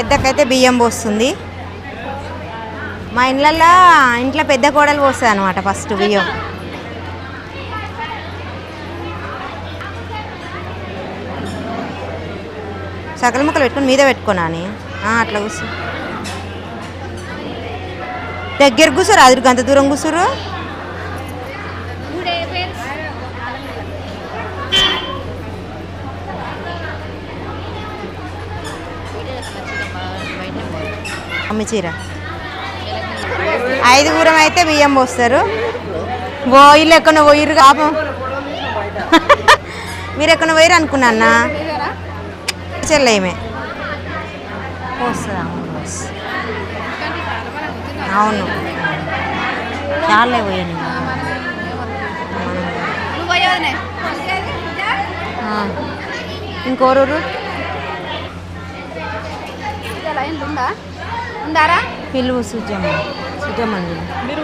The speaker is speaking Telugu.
పెద్దకైతే బియ్యం పోస్తుంది. మా ఇళ్ళల్లో ఇంట్లో పెద్ద కోడలు పోస్తుంది అనమాట ఫస్ట్ బియ్యం. సకల ముక్కలు పెట్టుకుని మీద పెట్టుకున్నా అని? అట్లా కూర్చో. దగ్గర కూర్చోరు అది అంత దూరం కూర్చోరు? అమ్మచీర ఐదుగురం అయితే బియ్యం పోస్తారు. ఓ ఇల్లు ఎక్కడ పోయిరు కాపం మీరు ఎక్కడ పోయిరు అనుకున్నా చెల్లయమే పోస్తుంది? అవును. పోస్తుంది. చాలే పోయాను ఇంకోరు ఉందారా? పిలువు సుజమ్మ. సుజమ్మ మీరు